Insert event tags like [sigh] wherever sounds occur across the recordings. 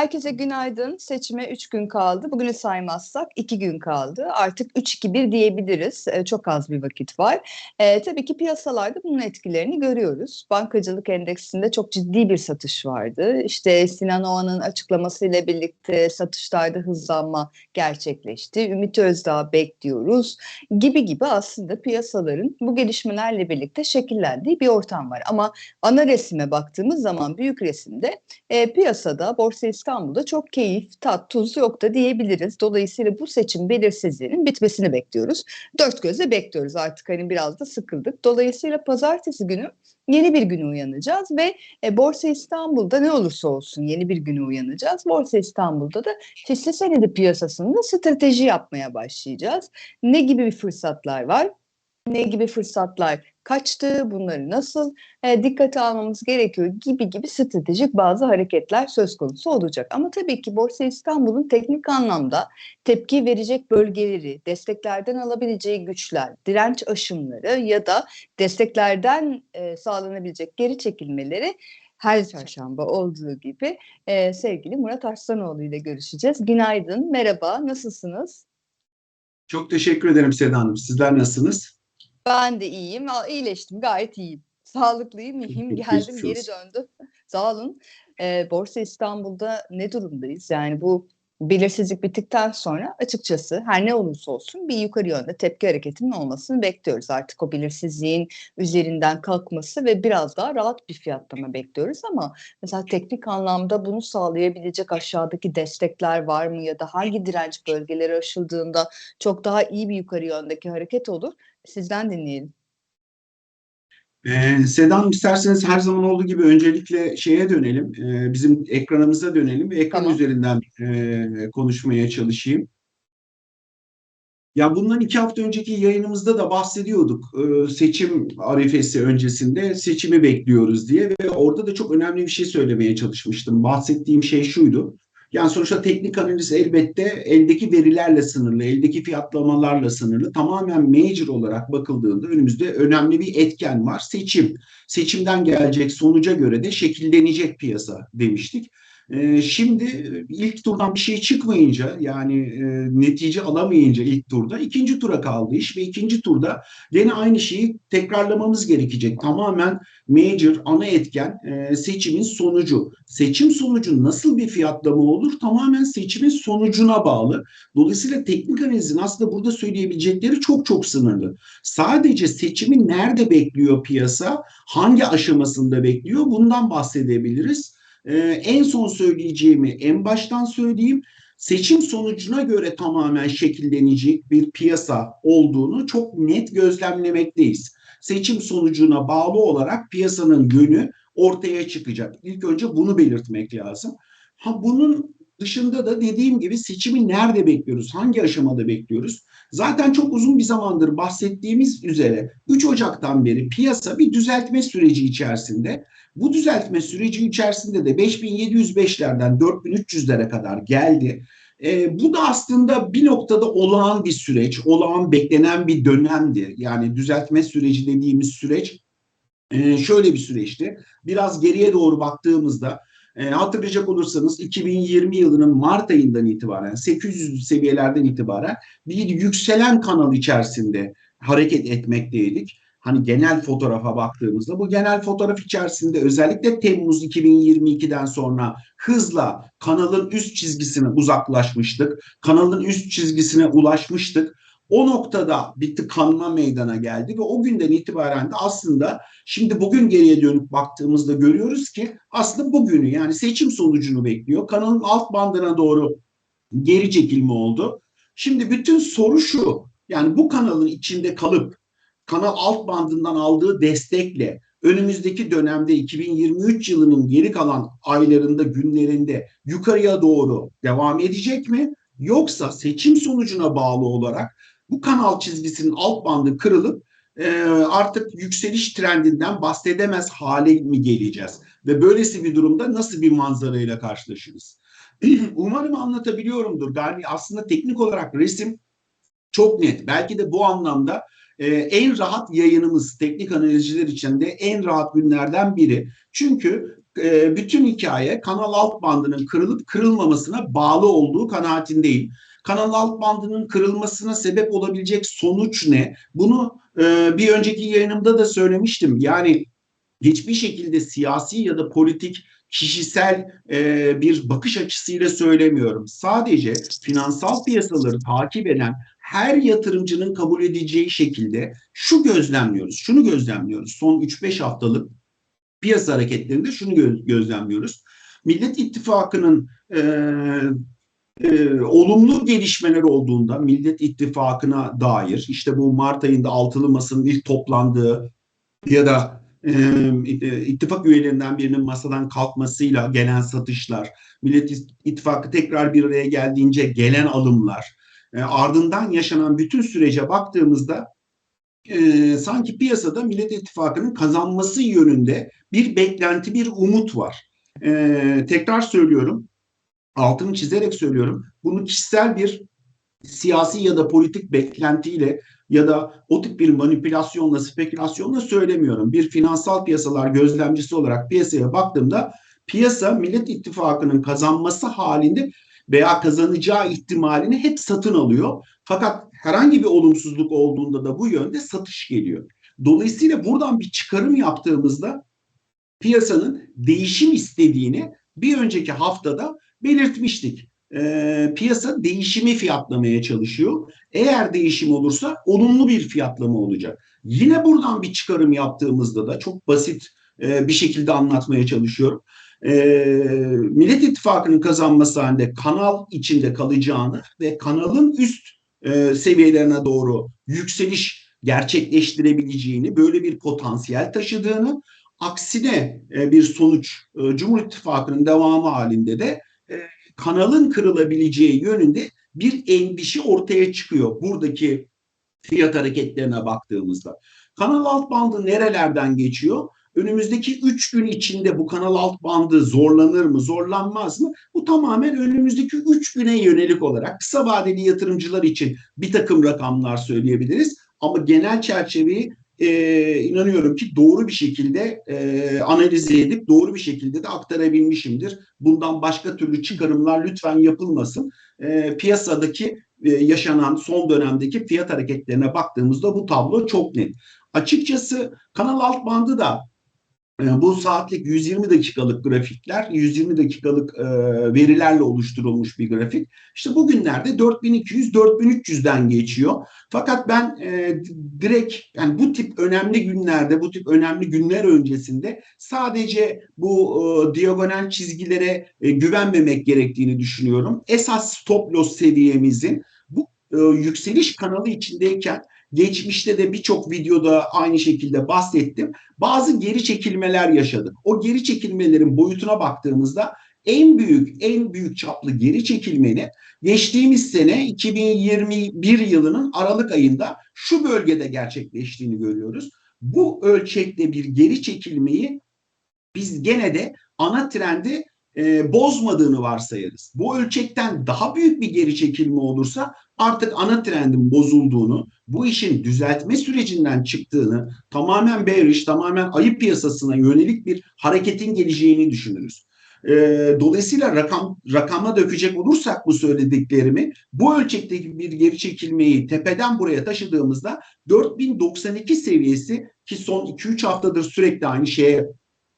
Herkese günaydın. Seçime 3 gün kaldı. Bugünü saymazsak 2 gün kaldı. Artık 3-2-1 diyebiliriz. Ee, çok az bir vakit var. Ee, tabii ki piyasalarda bunun etkilerini görüyoruz. Bankacılık endeksinde çok ciddi bir satış vardı. İşte Sinan Oğan'ın açıklamasıyla birlikte satışlarda hızlanma gerçekleşti. Ümit Özdağ bekliyoruz gibi gibi aslında piyasaların bu gelişmelerle birlikte şekillendiği bir ortam var. Ama ana resime baktığımız zaman büyük resimde e, piyasada Borsa İstanbul'da çok keyif, tat, tuz yok da diyebiliriz. Dolayısıyla bu seçim belirsizliğinin bitmesini bekliyoruz. Dört gözle bekliyoruz artık hani biraz da sıkıldık. Dolayısıyla pazartesi günü yeni bir güne uyanacağız ve e, Borsa İstanbul'da ne olursa olsun yeni bir güne uyanacağız. Borsa İstanbul'da da hisse senedi piyasasında strateji yapmaya başlayacağız. Ne gibi bir fırsatlar var? Ne gibi fırsatlar kaçtı, bunları nasıl e, dikkate almamız gerekiyor gibi gibi stratejik bazı hareketler söz konusu olacak. Ama tabii ki Borsa İstanbul'un teknik anlamda tepki verecek bölgeleri, desteklerden alabileceği güçler, direnç aşımları ya da desteklerden e, sağlanabilecek geri çekilmeleri her çarşamba olduğu gibi e, sevgili Murat Arslanoğlu ile görüşeceğiz. Günaydın, merhaba, nasılsınız? Çok teşekkür ederim Seda Hanım. Sizler nasılsınız? Ben de iyiyim. İyileştim. Gayet iyiyim. Sağlıklıyım, iyiyim. Geldim, geri döndüm. Sağ olun. Ee, Borsa İstanbul'da ne durumdayız? Yani bu belirsizlik bittikten sonra açıkçası her ne olursa olsun bir yukarı yönde tepki hareketinin olmasını bekliyoruz. Artık o belirsizliğin üzerinden kalkması ve biraz daha rahat bir fiyatlama bekliyoruz ama mesela teknik anlamda bunu sağlayabilecek aşağıdaki destekler var mı ya da hangi direnç bölgeleri aşıldığında çok daha iyi bir yukarı yöndeki hareket olur? Sizden dinleyelim. Ee, Sedan isterseniz her zaman olduğu gibi öncelikle şeye dönelim. Ee, bizim ekranımıza dönelim ve ekran Tamam. üzerinden e, konuşmaya çalışayım. Ya bundan iki hafta önceki yayınımızda da bahsediyorduk. Ee, seçim arifesi öncesinde seçimi bekliyoruz diye ve orada da çok önemli bir şey söylemeye çalışmıştım. Bahsettiğim şey şuydu. Yani sonuçta teknik analiz elbette eldeki verilerle sınırlı, eldeki fiyatlamalarla sınırlı. Tamamen major olarak bakıldığında önümüzde önemli bir etken var. Seçim. Seçimden gelecek sonuca göre de şekillenecek piyasa demiştik. Ee, şimdi ilk turdan bir şey çıkmayınca yani e, netice alamayınca ilk turda ikinci tura kaldı iş ve ikinci turda gene aynı şeyi tekrarlamamız gerekecek. Tamamen major ana etken e, seçimin sonucu. Seçim sonucu nasıl bir fiyatlama olur tamamen seçimin sonucuna bağlı. Dolayısıyla teknik analizin aslında burada söyleyebilecekleri çok çok sınırlı. Sadece seçimi nerede bekliyor piyasa, hangi aşamasında bekliyor bundan bahsedebiliriz. Ee, en son söyleyeceğimi en baştan söyleyeyim. Seçim sonucuna göre tamamen şekillenecek bir piyasa olduğunu çok net gözlemlemekteyiz. Seçim sonucuna bağlı olarak piyasanın yönü ortaya çıkacak. İlk önce bunu belirtmek lazım. Ha bunun dışında da dediğim gibi seçimi nerede bekliyoruz? Hangi aşamada bekliyoruz? Zaten çok uzun bir zamandır bahsettiğimiz üzere 3 Ocak'tan beri piyasa bir düzeltme süreci içerisinde. Bu düzeltme süreci içerisinde de 5705'lerden 4300'lere kadar geldi. E, bu da aslında bir noktada olağan bir süreç, olağan beklenen bir dönemdi. Yani düzeltme süreci dediğimiz süreç e, şöyle bir süreçti. Biraz geriye doğru baktığımızda e, hatırlayacak olursanız 2020 yılının Mart ayından itibaren 800 seviyelerden itibaren bir yükselen kanal içerisinde hareket etmekteydik. Hani genel fotoğrafa baktığımızda bu genel fotoğraf içerisinde özellikle Temmuz 2022'den sonra hızla kanalın üst çizgisine uzaklaşmıştık. Kanalın üst çizgisine ulaşmıştık. O noktada bir tıkanma meydana geldi ve o günden itibaren de aslında şimdi bugün geriye dönüp baktığımızda görüyoruz ki aslında bugünü yani seçim sonucunu bekliyor. Kanalın alt bandına doğru geri çekilme oldu. Şimdi bütün soru şu yani bu kanalın içinde kalıp kanal alt bandından aldığı destekle önümüzdeki dönemde 2023 yılının geri kalan aylarında günlerinde yukarıya doğru devam edecek mi? Yoksa seçim sonucuna bağlı olarak bu kanal çizgisinin alt bandı kırılıp e, artık yükseliş trendinden bahsedemez hale mi geleceğiz? Ve böylesi bir durumda nasıl bir manzarayla karşılaşırız? [clears throat] Umarım anlatabiliyorumdur. Yani aslında teknik olarak resim çok net. Belki de bu anlamda e, en rahat yayınımız teknik analizciler için de en rahat günlerden biri. Çünkü e, bütün hikaye kanal alt bandının kırılıp kırılmamasına bağlı olduğu kanaatindeyim. Kanal alt bandının kırılmasına sebep olabilecek sonuç ne? Bunu e, bir önceki yayınımda da söylemiştim. Yani hiçbir şekilde siyasi ya da politik kişisel e, bir bakış açısıyla söylemiyorum. Sadece finansal piyasaları takip eden her yatırımcının kabul edeceği şekilde şu gözlemliyoruz, şunu gözlemliyoruz. Son 3-5 haftalık piyasa hareketlerinde şunu gö- gözlemliyoruz. Millet İttifakı'nın e, e, olumlu gelişmeler olduğunda Millet İttifakı'na dair işte bu Mart ayında altılı masanın ilk toplandığı ya da e, ittifak üyelerinden birinin masadan kalkmasıyla gelen satışlar, Millet İttifakı tekrar bir araya geldiğince gelen alımlar, e, ardından yaşanan bütün sürece baktığımızda e, sanki piyasada Millet İttifakı'nın kazanması yönünde bir beklenti, bir umut var. E, tekrar söylüyorum, altını çizerek söylüyorum. Bunu kişisel bir siyasi ya da politik beklentiyle ya da o tip bir manipülasyonla, spekülasyonla söylemiyorum. Bir finansal piyasalar gözlemcisi olarak piyasaya baktığımda piyasa Millet İttifakı'nın kazanması halinde veya kazanacağı ihtimalini hep satın alıyor. Fakat herhangi bir olumsuzluk olduğunda da bu yönde satış geliyor. Dolayısıyla buradan bir çıkarım yaptığımızda piyasanın değişim istediğini bir önceki haftada belirtmiştik. E, piyasa değişimi fiyatlamaya çalışıyor. Eğer değişim olursa olumlu bir fiyatlama olacak. Yine buradan bir çıkarım yaptığımızda da çok basit e, bir şekilde anlatmaya çalışıyorum. E, Millet İttifakı'nın kazanması halinde kanal içinde kalacağını ve kanalın üst e, seviyelerine doğru yükseliş gerçekleştirebileceğini, böyle bir potansiyel taşıdığını, aksine e, bir sonuç e, Cumhur İttifakı'nın devamı halinde de kanalın kırılabileceği yönünde bir endişe ortaya çıkıyor buradaki fiyat hareketlerine baktığımızda. Kanal alt bandı nerelerden geçiyor? Önümüzdeki 3 gün içinde bu kanal alt bandı zorlanır mı, zorlanmaz mı? Bu tamamen önümüzdeki 3 güne yönelik olarak kısa vadeli yatırımcılar için bir takım rakamlar söyleyebiliriz. Ama genel çerçeveyi e, inanıyorum ki doğru bir şekilde e, analiz edip doğru bir şekilde de aktarabilmişimdir. Bundan başka türlü çıkarımlar lütfen yapılmasın. E, piyasadaki e, yaşanan son dönemdeki fiyat hareketlerine baktığımızda bu tablo çok net. Açıkçası kanal alt bandı da bu saatlik 120 dakikalık grafikler, 120 dakikalık e, verilerle oluşturulmuş bir grafik. İşte bugünlerde 4200-4300'den geçiyor. Fakat ben e, direkt yani bu tip önemli günlerde, bu tip önemli günler öncesinde sadece bu e, diagonal çizgilere e, güvenmemek gerektiğini düşünüyorum. Esas stop loss seviyemizin bu e, yükseliş kanalı içindeyken Geçmişte de birçok videoda aynı şekilde bahsettim. Bazı geri çekilmeler yaşadık. O geri çekilmelerin boyutuna baktığımızda en büyük, en büyük çaplı geri çekilmenin geçtiğimiz sene 2021 yılının Aralık ayında şu bölgede gerçekleştiğini görüyoruz. Bu ölçekte bir geri çekilmeyi biz gene de ana trendi e, bozmadığını varsayarız. Bu ölçekten daha büyük bir geri çekilme olursa artık ana trendin bozulduğunu, bu işin düzeltme sürecinden çıktığını, tamamen bearish, tamamen ayı piyasasına yönelik bir hareketin geleceğini düşünürüz. E, dolayısıyla rakam rakama dökecek olursak bu söylediklerimi bu ölçekteki bir geri çekilmeyi tepeden buraya taşıdığımızda 4092 seviyesi ki son 2-3 haftadır sürekli aynı şeye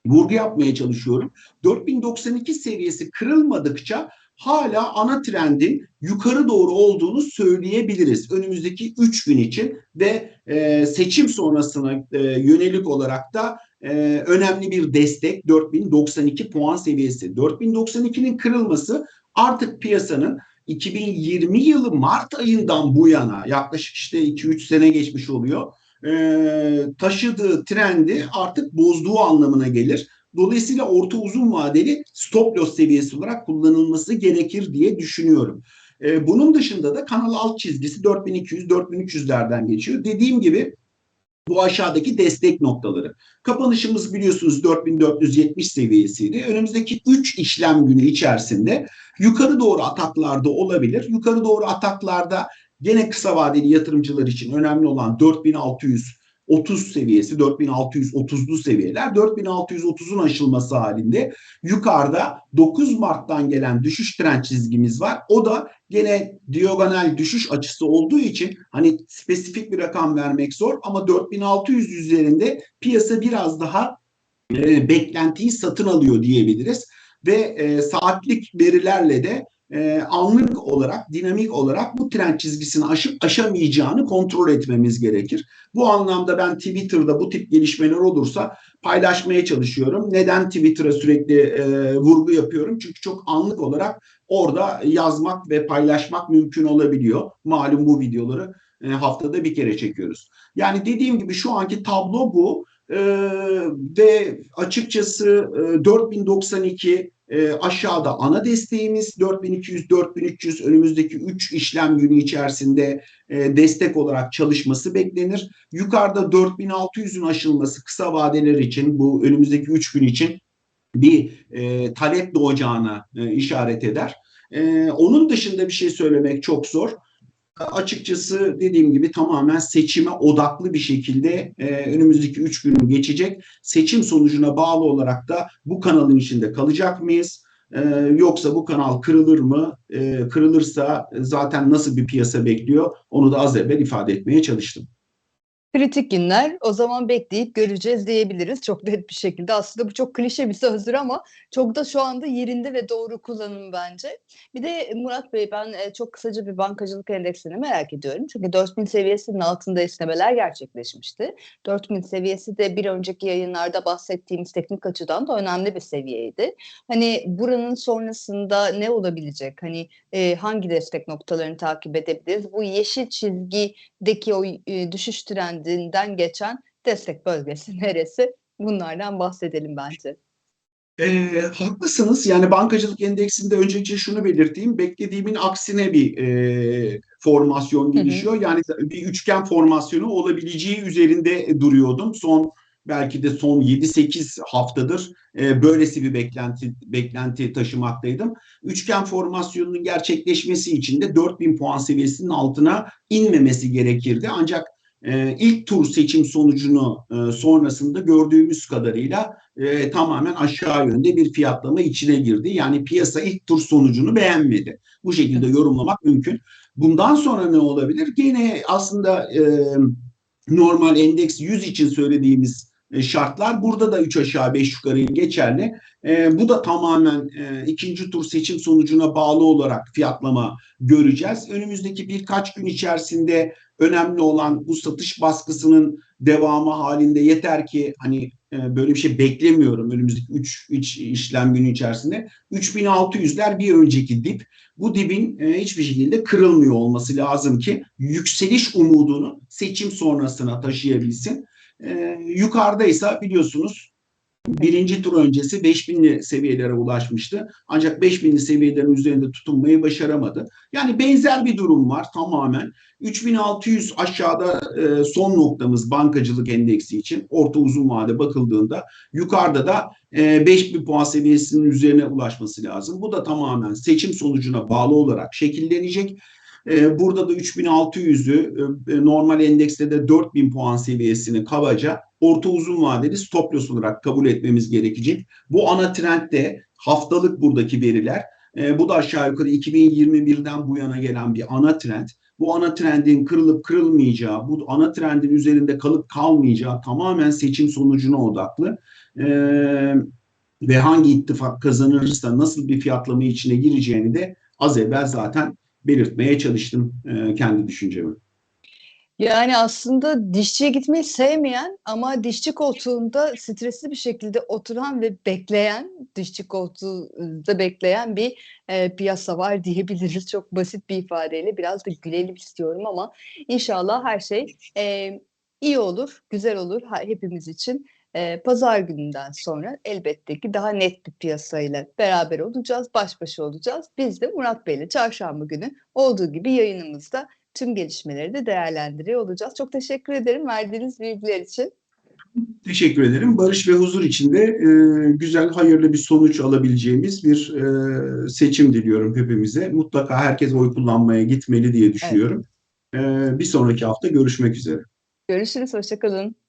vurgu yapmaya çalışıyorum. 4092 seviyesi kırılmadıkça hala ana trendin yukarı doğru olduğunu söyleyebiliriz. Önümüzdeki 3 gün için ve e, seçim sonrasına e, yönelik olarak da e, önemli bir destek 4092 puan seviyesi. 4092'nin kırılması artık piyasanın 2020 yılı Mart ayından bu yana yaklaşık işte 2-3 sene geçmiş oluyor e, taşıdığı trendi artık bozduğu anlamına gelir. Dolayısıyla orta uzun vadeli stop loss seviyesi olarak kullanılması gerekir diye düşünüyorum. E, bunun dışında da kanal alt çizgisi 4200-4300'lerden geçiyor. Dediğim gibi bu aşağıdaki destek noktaları. Kapanışımız biliyorsunuz 4470 seviyesiydi. Önümüzdeki 3 işlem günü içerisinde yukarı doğru ataklarda olabilir. Yukarı doğru ataklarda Gene kısa vadeli yatırımcılar için önemli olan 4630 30 seviyesi 4630'lu seviyeler 4630'un aşılması halinde yukarıda 9 Mart'tan gelen düşüş trend çizgimiz var. O da gene diagonal düşüş açısı olduğu için hani spesifik bir rakam vermek zor ama 4600 üzerinde piyasa biraz daha e, beklentiyi satın alıyor diyebiliriz ve e, saatlik verilerle de e, anlık olarak, dinamik olarak bu trend çizgisini aşıp aşamayacağını kontrol etmemiz gerekir. Bu anlamda ben Twitter'da bu tip gelişmeler olursa paylaşmaya çalışıyorum. Neden Twitter'a sürekli e, vurgu yapıyorum? Çünkü çok anlık olarak orada yazmak ve paylaşmak mümkün olabiliyor. Malum bu videoları e, haftada bir kere çekiyoruz. Yani dediğim gibi şu anki tablo bu. Ee, ve açıkçası e, 4092 e, aşağıda ana desteğimiz 4200-4300 önümüzdeki 3 işlem günü içerisinde e, destek olarak çalışması beklenir. Yukarıda 4600'ün aşılması kısa vadeler için bu önümüzdeki 3 gün için bir e, talep doğacağına e, işaret eder. E, onun dışında bir şey söylemek çok zor açıkçası dediğim gibi tamamen seçime odaklı bir şekilde e, önümüzdeki üç gün geçecek. Seçim sonucuna bağlı olarak da bu kanalın içinde kalacak mıyız? E, yoksa bu kanal kırılır mı? E, kırılırsa zaten nasıl bir piyasa bekliyor? Onu da az evvel ifade etmeye çalıştım. Kritik günler o zaman bekleyip göreceğiz diyebiliriz çok net bir şekilde. Aslında bu çok klişe bir sözdür ama çok da şu anda yerinde ve doğru kullanım bence. Bir de Murat Bey ben e, çok kısaca bir bankacılık endeksini merak ediyorum. Çünkü 4000 seviyesinin altında esnemeler gerçekleşmişti. 4000 seviyesi de bir önceki yayınlarda bahsettiğimiz teknik açıdan da önemli bir seviyeydi. Hani buranın sonrasında ne olabilecek? Hani e, hangi destek noktalarını takip edebiliriz? Bu yeşil çizgideki o e, düşüş trendi trendinden geçen destek bölgesi [laughs] neresi? Bunlardan bahsedelim bence. E, haklısınız. Yani bankacılık endeksinde öncelikle şunu belirteyim. Beklediğimin aksine bir e, formasyon gelişiyor. Hı hı. Yani bir üçgen formasyonu olabileceği üzerinde duruyordum. Son belki de son 7-8 haftadır e, böylesi bir beklenti beklenti taşımaktaydım. Üçgen formasyonunun gerçekleşmesi için de 4000 puan seviyesinin altına inmemesi gerekirdi. Ancak e, ilk tur seçim sonucunu e, sonrasında gördüğümüz kadarıyla e, tamamen aşağı yönde bir fiyatlama içine girdi. Yani piyasa ilk tur sonucunu beğenmedi. Bu şekilde yorumlamak mümkün. Bundan sonra ne olabilir? Gene aslında e, normal endeks 100 için söylediğimiz şartlar burada da 3 aşağı 5 yukarı geçerli. E, bu da tamamen e, ikinci tur seçim sonucuna bağlı olarak fiyatlama göreceğiz. Önümüzdeki birkaç gün içerisinde önemli olan bu satış baskısının devamı halinde yeter ki hani e, böyle bir şey beklemiyorum önümüzdeki 3 3 işlem günü içerisinde 3600'ler bir önceki dip. Bu dibin e, hiçbir şekilde kırılmıyor olması lazım ki yükseliş umudunu seçim sonrasına taşıyabilsin. E, yukarıdaysa biliyorsunuz birinci tur öncesi 5000'li seviyelere ulaşmıştı. Ancak 5000'li seviyelerin üzerinde tutunmayı başaramadı. Yani benzer bir durum var tamamen. 3600 aşağıda e, son noktamız bankacılık endeksi için orta uzun vade bakıldığında yukarıda da e, 5000 puan seviyesinin üzerine ulaşması lazım. Bu da tamamen seçim sonucuna bağlı olarak şekillenecek. E, burada da 3600'ü e, normal endekste de 4000 puan seviyesini kabaca orta uzun vadeli stop loss olarak kabul etmemiz gerekecek. Bu ana trend de haftalık buradaki veriler. E, bu da aşağı yukarı 2021'den bu yana gelen bir ana trend. Bu ana trendin kırılıp kırılmayacağı, bu ana trendin üzerinde kalıp kalmayacağı tamamen seçim sonucuna odaklı. E, ve hangi ittifak kazanırsa nasıl bir fiyatlama içine gireceğini de az evvel zaten belirtmeye çalıştım e, kendi düşüncemi. Yani aslında dişçiye gitmeyi sevmeyen ama dişçi koltuğunda stresli bir şekilde oturan ve bekleyen, dişçi koltuğunda bekleyen bir e, piyasa var [laughs] diyebiliriz. Çok basit bir ifadeyle biraz da gülelim istiyorum ama inşallah her şey e, iyi olur, güzel olur hepimiz için. E, Pazar gününden sonra elbette ki daha net bir piyasayla beraber olacağız, baş başa olacağız. Biz de Murat Bey'le çarşamba günü olduğu gibi yayınımızda tüm gelişmeleri de değerlendiriyor olacağız. Çok teşekkür ederim verdiğiniz bilgiler için. Teşekkür ederim. Barış ve huzur içinde e, güzel, hayırlı bir sonuç alabileceğimiz bir e, seçim diliyorum hepimize. Mutlaka herkes oy kullanmaya gitmeli diye düşünüyorum. Evet. E, bir sonraki hafta görüşmek üzere. Görüşürüz, hoşçakalın.